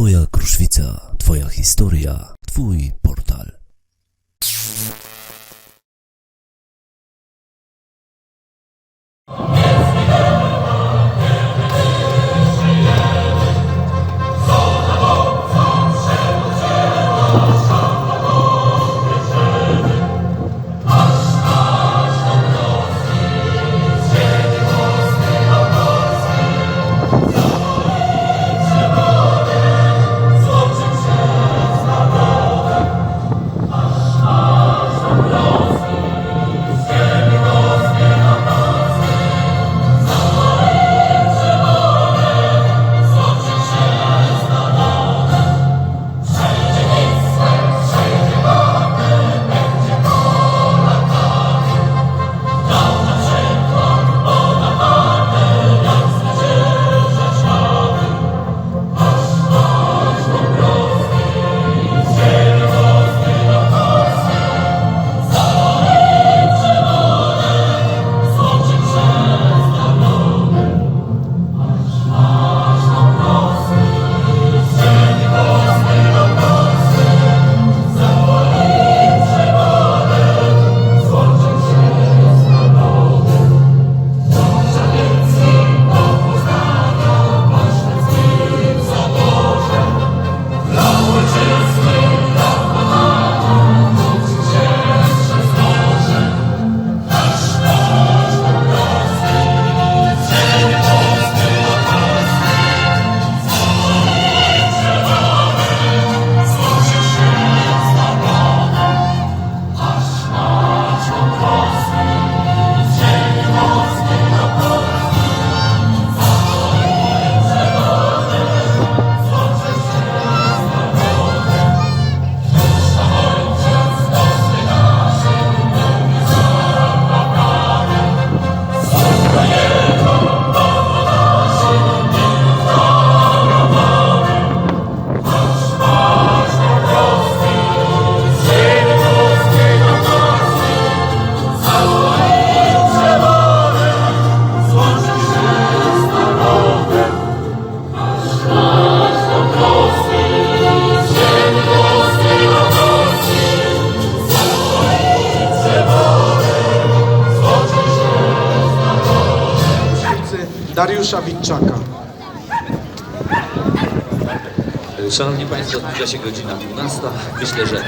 Twoja Kruszwica, Twoja historia, Twój portal. Dariusza Witczaka. Szanowni Państwo, zbliża się godzina 12. Myślę, że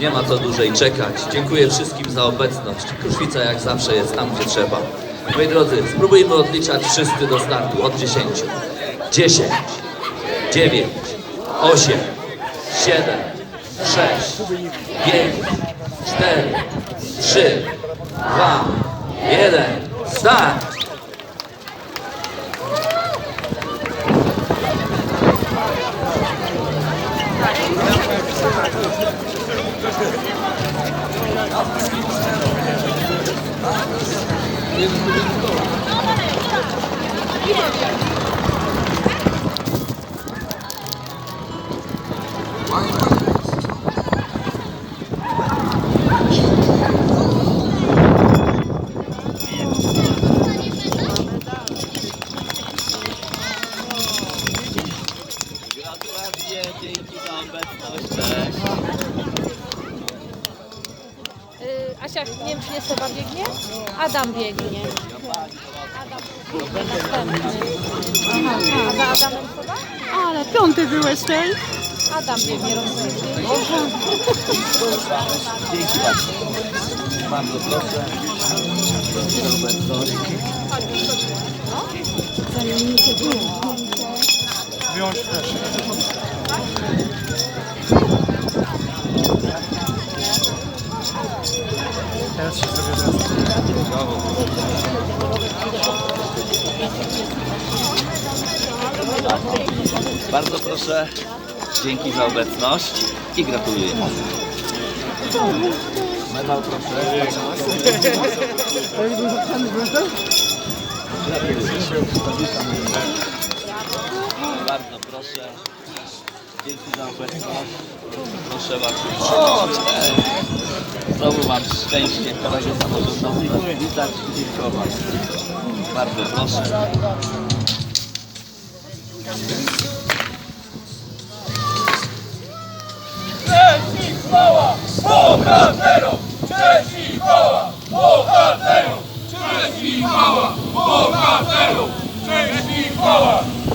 nie ma co dłużej czekać. Dziękuję wszystkim za obecność. Kruszwica jak zawsze jest tam, gdzie trzeba. Moi drodzy, spróbujmy odliczać wszyscy do startu od 10. 10, 9, 8, 7, 6, 5, 4, 3, 2, 1, start! Dzięki za obecność. Cześć. Y, Asia, nie wiem, czy nie Seba biegnie? Adam biegnie. Adam następny. Aha, a za Adamem Seba? Ale piąty byłeś tej? Adam biegnie? Dzięki bardzo. Bardzo proszę. Obecność. Bardzo proszę. Dzięki za obecność i gratuluję. Medal proszę bardzo proszę. Dzięki za obecność. Proszę bardzo. Znowu mam szczęście koledzy samorządowcy witać i dziękować. Bardzo proszę. Cześć i chwała bohaterom! Cześć i chwała bohaterom! Cześć i chwała bohaterom! Cześć i chwała!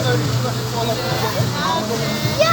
Thank you.